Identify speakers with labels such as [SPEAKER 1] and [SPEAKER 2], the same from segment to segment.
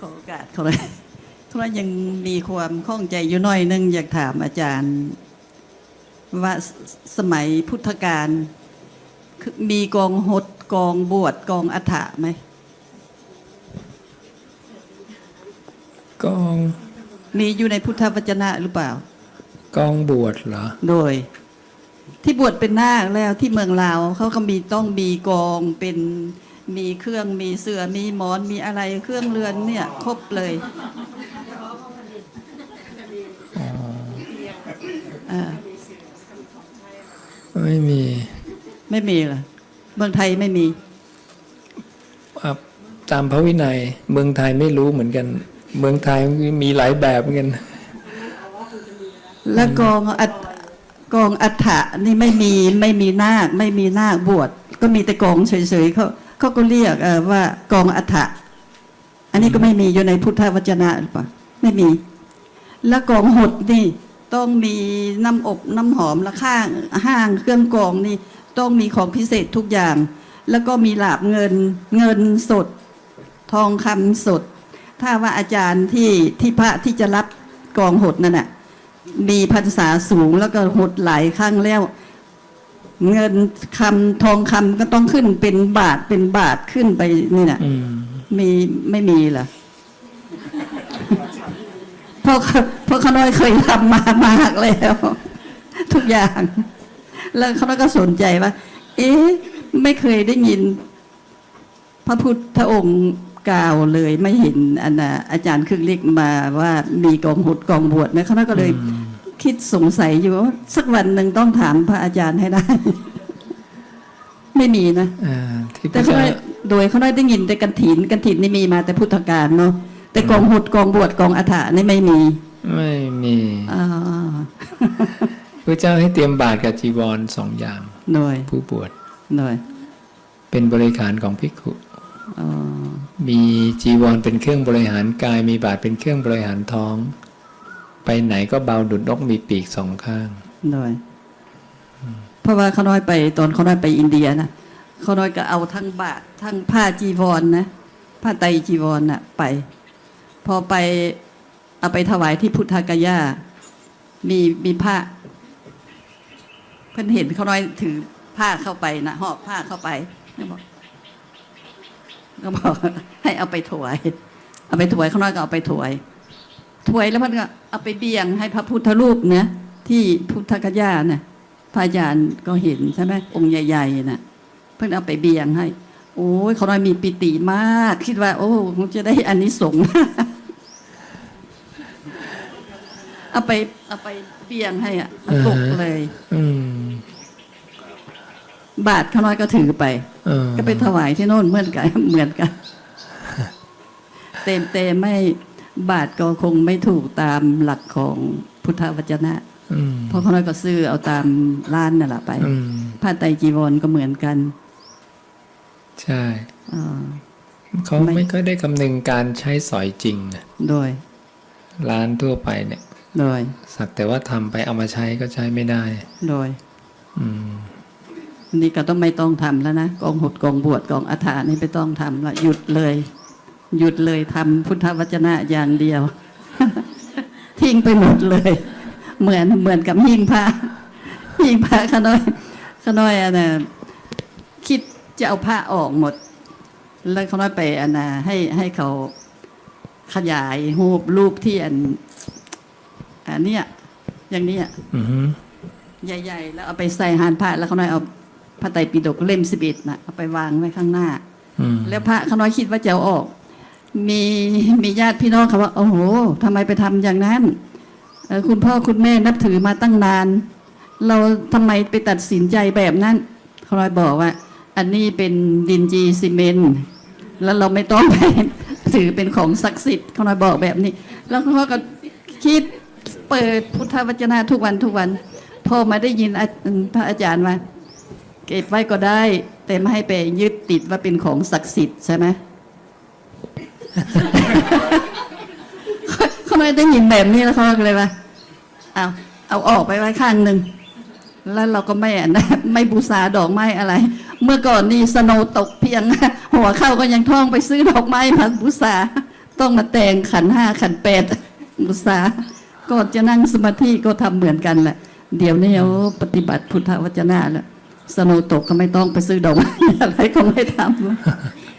[SPEAKER 1] ขอโอกาสเขาเลยเพราะว่ายังมีความข้องใจอยู่หน้อยนึงอยากถามอาจารย์ ว่าสสมัยพุทธกาลคือมีกองหดกองบวชกองอัฐะไหม
[SPEAKER 2] กอง
[SPEAKER 1] มีอยู่ในพุทธวจนะหรือเปล่า
[SPEAKER 2] กองบวชเหรอ
[SPEAKER 1] โดย ที่บวชเป็นนาคแล้วที่เมืองลาวเขาก็มีต้องมีกองเป็น มีเครื่องมีเสือมีหมอนมีอะไรเครื่องเรือนเนี่ย ครบเลยอ่า
[SPEAKER 2] ไม่มี
[SPEAKER 1] ไม่มีเหรอเมืองไทยไม่มี
[SPEAKER 2] อะตามพระวินัย เมืองไทยไม่รู้เหมือนกัน เมืองไทยมีหลายแบบเหมือนกัน
[SPEAKER 1] แล้วกองอัฐกองอัฐะนี่ไม่มีไม่มีนาคไม่มีนาคบวชก็มีแต่กองเฉยๆเขา เขาก็เรียกว่ากองอัฐะอันนี้ก็ไม่มีอยู่ในพุทธวจนะหรือเปล่าไม่มี แล้วกองหดนี่ต้องมีน้ำอบน้ำหอมและข้างห้างเครื่องกองนี่ต้องมีของพิเศษทุกอย่าง แล้วก็มีหลาบเงินเงินสด ทองคำสด ถ้าว่าอาจารย์ที่ที่พระที่จะรับกองหดนั่นน่ะมีพรรษาสูงแล้วก็หดหลายครั้งแล้ว เงินคำทองคำก็ต้องขึ้นเป็นบาทเป็นบาทขึ้นไปนี่น่ะ
[SPEAKER 2] อืม
[SPEAKER 1] มีไม่มีเหรอเพราะเพราะเขาน้อยเคยทำมามากแล้ว ทุกอย่าง แล้วเขาน้อยก็สนใจว่า เอ๊ะไม่เคยได้ยิน พระพุทธองค์กล่าวเลยไม่เห็นอันน่ะอาจารย์คึกฤทธิ์มาว่ามีกองหดกองบวชไหมเขาน้อยก็เลย คิดสงสัยอยู่ว่าสักวันหนึ่งต้องถามพระอาจารย์ให้ได้ ไม่มีนะ
[SPEAKER 2] อ่าที่พ
[SPEAKER 1] แต่
[SPEAKER 2] ระ
[SPEAKER 1] เขา
[SPEAKER 2] เจ้า
[SPEAKER 1] ได้โดยเขาได้ได้ยินแต่กันถินกันถินนี่มีมาแต่พุทธกาลเนาะแต่กองหุดกองบวชกองอัฐานี่ไม่มี
[SPEAKER 2] ไม่มี
[SPEAKER 1] อ่า
[SPEAKER 2] พระเจ้าให้เตรียมบาตรกับจีวรสองอย่าง
[SPEAKER 1] หน่วย
[SPEAKER 2] ผู้บวช
[SPEAKER 1] หน่วย
[SPEAKER 2] เป็นบริขารของภิกขุ
[SPEAKER 1] อ๋อ
[SPEAKER 2] มีจีวรเป็นเครื่องบริหารกาย มีบาตรเป็นเครื่องบริหารท้อง ไปไหนก็เบาดุดนกมีปีกสองข้าง
[SPEAKER 1] หน่วยเพราะว่าเขาน้อยไปตอนเขาน้อยไปอินเดียนะเขาน้อยก็เอาทั้งบาททั้งผ้าจีวรนนะผ้าไตรจีวรน่ะ ไป พอไปเอาไปถวายที่พุทธกยา มีมีผ้าเพิ่นเห็นเขาน้อยถือผ้าเข้าไปนะหอบผ้าเข้าไปเขาบอกก็บอกให้เอาไปถวายเอาไปถวายเขาน้อยก็เอาไปถวาย ถวายแล้วมันก็เอาไปเบี่ยงให้พระพุทธรูปเนี่ยที่พุทธกยาเนี่ยพระอาจารย์ก็เห็นใช่ไหมองค์ใหญ่ๆน่ะ เพิ่นเอาไปเบี่ยงให้ โอ้ยเขาน้อยมีปิติมาก คิดว่า โอ้คงจะได้อันนี้สงส์เอาไปเอาไปเบี่ยงให้อะเอาตกเลย
[SPEAKER 2] อืม
[SPEAKER 1] บาทเขาน้อยก็ถือไป
[SPEAKER 2] เออ
[SPEAKER 1] ก็ไปถวายที่โน่นเหมือนกันเหมือนกันเต็มเต็มไม่ บาทก็คงไม่ถูกตามหลักของพุทธวจนะ
[SPEAKER 2] อืม
[SPEAKER 1] เพราะเขาน้อยก็ซื้อเอาตามร้านนั่นแหละไป
[SPEAKER 2] อืม
[SPEAKER 1] ผ้าไตรจีวรก็เหมือนกัน
[SPEAKER 2] ใช่
[SPEAKER 1] อ่า
[SPEAKER 2] เขา
[SPEAKER 1] ไม่
[SPEAKER 2] ไม่ค่อยได้คำนึงการใช้สอยจริงนะ
[SPEAKER 1] โดย
[SPEAKER 2] ร้านทั่วไปเนี่ย
[SPEAKER 1] โดย
[SPEAKER 2] สักแต่ว่าทำไปเอามาใช้ก็ใช้ไม่ได้
[SPEAKER 1] โดย
[SPEAKER 2] อืม
[SPEAKER 1] อันนี่ก็ต้องไม่ต้องทำแล้วนะกองหดกองบวชกองอาถานี่ไม่ต้องทำละหยุดเลย หยุดเลยทำพุทธวจนะอย่างเดียว ทิ้งไปหมดเลย เหมือนเหมือนกับหิ้งพระหิ้งพระขน้อยขน้อยอะนะคิดจะเอาผ้าออกหมด แล้วขน้อยไปอันนะให้ให้เขาขยายรูปรูปที่อันอันเนี้ยอย่างเนี้ย
[SPEAKER 2] อือฮึ
[SPEAKER 1] ใหญ่ ๆ แล้วเอาไปใส่หานพระแล้วเขาน้อยเอาพระไตรปิฎกเล่มสิบเอ็ดนะเอาไปวางไว้ข้างหน้า
[SPEAKER 2] อืม
[SPEAKER 1] แล้วพระเขาน้อยคิดว่าจะเอาออก มีมีญาติพี่น้องเขาว่า โอ้โหทำไมไปทำอย่างนั้นคุณพ่อคุณแม่นับถือมาตั้งนาน เราทำไมไปตัดสินใจแบบนั้นเขาน้อยบอกว่า อันนี้เป็นดินจีซีเมนแล้วเราไม่ต้องไปถือเป็นของศักดิ์สิทธิ์เขาน้อยบอกแบบนี้ แล้วเขาก็คิดเปิดพุทธวจนะทุกวันทุกวันพอมาได้ยินพระอาจารย์ว่าเก็บไว้ก็ได้ แต่ไม่ให้ไปยึดติดว่าเป็นของศักดิ์สิทธิ์ใช่ไหม เขาไม่ได้ยินแบบนี้แล้วเขาเลยว่าเอาเอาออกไปไว้ข้างหนึ่งแล้วเราก็ไม่อันนะไม่บูชาดอกไม้อะไร เมื่อก่อนนี่สโนตกเพียง หัวเข้าก็ยังท่องไปซื้อดอกไม้มาบูชาต้องมาแต่งขันห้าขันแปดอุตสาก็จะนั่งสมาธิก็ทำเหมือนกันแหละ เดี๋ยวนี้โอ้ปฏิบัติพุทธวจนะแล้วสโนตกก็ไม่ต้องไปซื้อดอกไม้อะไรก็ไม่ทำ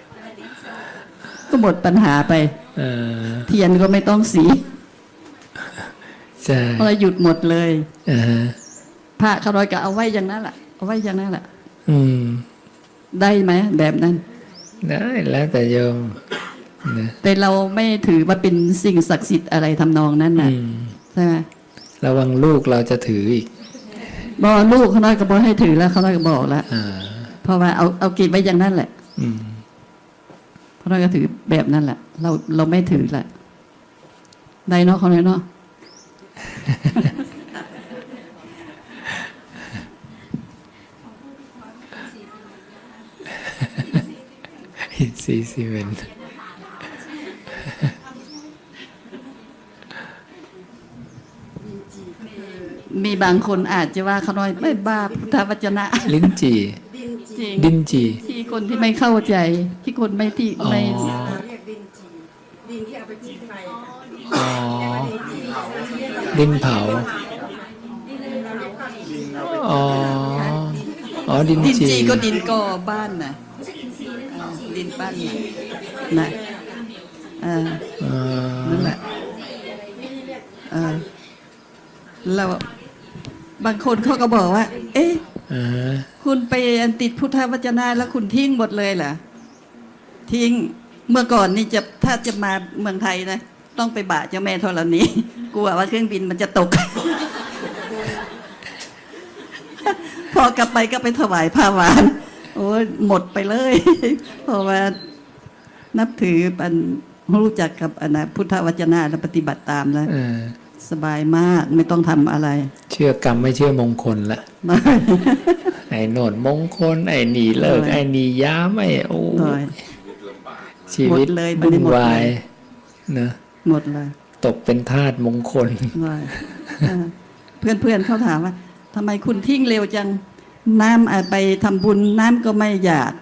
[SPEAKER 1] ก็หมดปัญหาไป
[SPEAKER 2] เออ
[SPEAKER 1] เทียนก็ไม่ต้องสี
[SPEAKER 2] ใช่
[SPEAKER 1] เพราะหยุดหมดเลย
[SPEAKER 2] อ่าฮะ
[SPEAKER 1] พระเขาร้อยก็เอาไว้อย่างนั้นแหละเอาไว้อย่างนั้นแหละ
[SPEAKER 2] อืม
[SPEAKER 1] ได้ไหมแบบนั้น
[SPEAKER 2] ได้แล้วแต่โยมนะ
[SPEAKER 1] แต่เราไม่ถือว่าเป็นสิ่งศักดิ์สิทธิ์อะไรทำนองนั้น
[SPEAKER 2] อื
[SPEAKER 1] นะ
[SPEAKER 2] ม
[SPEAKER 1] ใช่ไหม
[SPEAKER 2] ระวังลูกเราจะถืออีก
[SPEAKER 1] บอกลูกเขาน้อยก็บอกให้ถือแล้วเขาน้อยก็บอกแล้ว
[SPEAKER 2] อ่า
[SPEAKER 1] เพราะว่าเอาเอากินไว้อย่างนั้นแหละ
[SPEAKER 2] อืม
[SPEAKER 1] เขาน้อยก็ถือแบบนั้นแหละ เราเราไม่ถือแหละ ได้เนาะเขาน้อยเนาะ
[SPEAKER 2] สี่สิบเอ็ด
[SPEAKER 1] มีบางคนอาจจะว่าเขาน้อยไม่บ้าพุทธวจนะ
[SPEAKER 2] ลิ้นจี่
[SPEAKER 1] จริง
[SPEAKER 2] ดินจี่
[SPEAKER 1] ที่คนที่ไม่เข้าใจที่ คนไม่ที่
[SPEAKER 2] อ๋อ
[SPEAKER 1] ไม่
[SPEAKER 3] เราเรียกดินจีดินที่เอาไปจีไฟค่ะ
[SPEAKER 2] อ๋อ ดินเผา อ๋อ อ๋อ ดิน
[SPEAKER 1] ดิน
[SPEAKER 2] จี่
[SPEAKER 1] จีก็ดินก่อบ้านน่ะอ่าดินบ้านน่ะนะเออ
[SPEAKER 2] อ่า
[SPEAKER 1] นั่นแหละเออแล้วบางคนเขาก็บอกว่า เอ๊ะ
[SPEAKER 2] อ่า
[SPEAKER 1] คุณไปอันติดพุทธวจนะแล้วคุณทิ้งหมดเลยเหรอ ทิ้งเมื่อก่อนนี่จะถ้าจะมาเมืองไทยนะ ต้องไปบาเจ้าแม่ธรณีกลัวว่าเครื่องบินมันจะตก พอกลับไปก็ไปถวายผ้าหวาน โอ้ยหมดไปเลย เพราะว่านับถือปันรู้จักกับอนนะพุทธวจนะและปฏิบัติตามแล้ว
[SPEAKER 2] เออ
[SPEAKER 1] สบายมากไม่ต้องทำอะไร
[SPEAKER 2] เชื่อกรรมไม่เชื่อมงคลละไอ้โนนมงคล ไอ้นี่เลิก
[SPEAKER 1] โอ้ย
[SPEAKER 2] ไอ้นี่ย้ามไอ้โอ้
[SPEAKER 1] โอ้ย
[SPEAKER 2] ชีวิต
[SPEAKER 1] หมดเลย
[SPEAKER 2] วุ่น
[SPEAKER 1] หมดเลย
[SPEAKER 2] วายเนอะ
[SPEAKER 1] หมดเลย
[SPEAKER 2] ตกเป็นทาสมงคล
[SPEAKER 1] ว่าเพื่อนเพื่อนๆเขาถามว่าทำไมคุณทิ้งเร็วจังน้ำอะไปทำบุญน้ำก็ไม่หยาด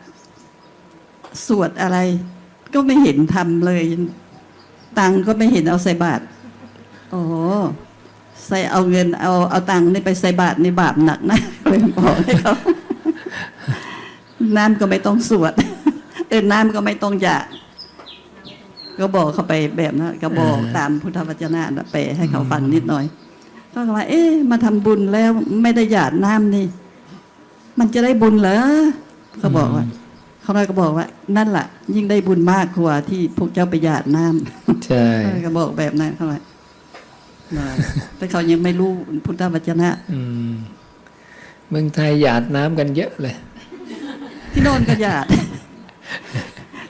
[SPEAKER 1] สวดอะไร ก็ไม่เห็นทำเลย ตังค์ก็ไม่เห็นเอาใส่บาตรโอ้โหใส่เอาเงินเอาเอาตังค์นี่ไปใส่บาตรในบาปหนักนะเลยบอกให้เขาน้ำก็ไม่ต้องสวดเออน้ำก็ไม่ต้องหยาด ก็บอกเขาไปแบบนั้นก็บอก
[SPEAKER 2] อ่า
[SPEAKER 1] ตามพุทธวจนะน่ะไปให้เขาฟังนิดหน่อย ก็ว่า เอ๊ะมาทำบุญแล้วไม่ได้หยาดน้ำนี่ มันจะได้บุญเหรอเขาบอกว่าเขาน้อยก็บอกว่า นั่นแหละยิ่งได้บุญมากกว่าที่พวกเจ้าไปหยาดน้ำ
[SPEAKER 2] ใช่
[SPEAKER 1] เขาน้อยก็บอกแบบนั้นเขาเลยแต่เขายังไม่รู้พุทธวจนะ
[SPEAKER 2] อืมเมืองไทยหยาดน้ำกันเยอะเลย
[SPEAKER 1] ที่โน่นก็หยาด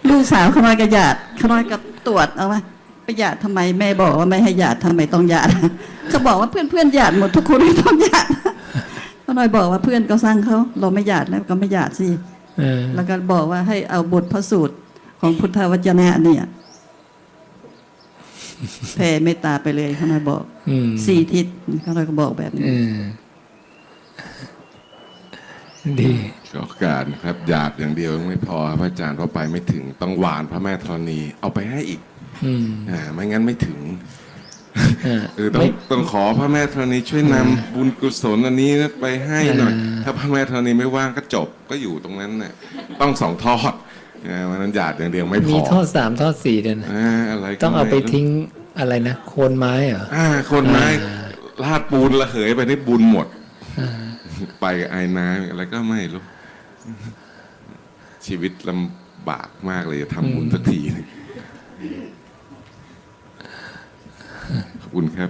[SPEAKER 1] ลูกสาวเขาน้อยก็หยาดเขาน้อยก็ ตรวจเอาว่าไปหยาดทำไมแม่บอกว่าไม่ให้หยาดทำไมต้องหยาดเขาบอกว่าเพื่อนเพื่อนๆหยาดหมดทุกคนไม่ต้องหยาดเขาน้อยบอกว่าเพื่อนก็สร้างเขาเราไม่หยาดแล้วก็ไม่หยาดสิ
[SPEAKER 2] เออ
[SPEAKER 1] แล้วก็บอกว่าให้เอาบทพระสูตรของพุทธวจนะเนี่ยแผ่เมตตาไปเลยเขาน้อยบอก
[SPEAKER 2] อืม
[SPEAKER 1] สี่ทิศเขาน้อยก็บอกแบบนี้
[SPEAKER 2] เออ ดี
[SPEAKER 4] ขอการครับหยาดอย่างเดียวยังไม่พอพระอาจารย์เพราะไปไม่ถึงต้องหวานพระแม่ธรณีเอาไปให้อีก
[SPEAKER 2] อืม
[SPEAKER 4] อ่าไม่งั้นไม่ถึง
[SPEAKER 2] อ่า
[SPEAKER 4] เออต้อง
[SPEAKER 2] ไม่
[SPEAKER 4] ต้องขอพระแม่ธรณีช่วยนำบุญกุศลอันนี้ไปให้หน่อย
[SPEAKER 2] อ่า
[SPEAKER 4] ถ้าพระแม่ธรณีไม่ว่างก็จบก็อยู่ตรงนั้นน่ะต้องสองทอดอ่าวันนั้นหยาดอย่างเดียวไม่พ
[SPEAKER 2] มี
[SPEAKER 4] อ
[SPEAKER 2] ทอดสามทอดสี่เดือน
[SPEAKER 4] อ่าอะไรก็
[SPEAKER 2] ต้องเอาไป
[SPEAKER 4] ม่รู้
[SPEAKER 2] ทิ้งอะไรนะโคนไม้เหรอ
[SPEAKER 4] อ่าคนไม้
[SPEAKER 2] อ่า
[SPEAKER 4] ลาดปูนระเหยไปได้บุญหมด ไปกับไอ้น้ำอะไรก็ไม่รู้ ชีวิตลำบากมากเลยจะทำบุญสักทีหนึ่งขอบคุณครับ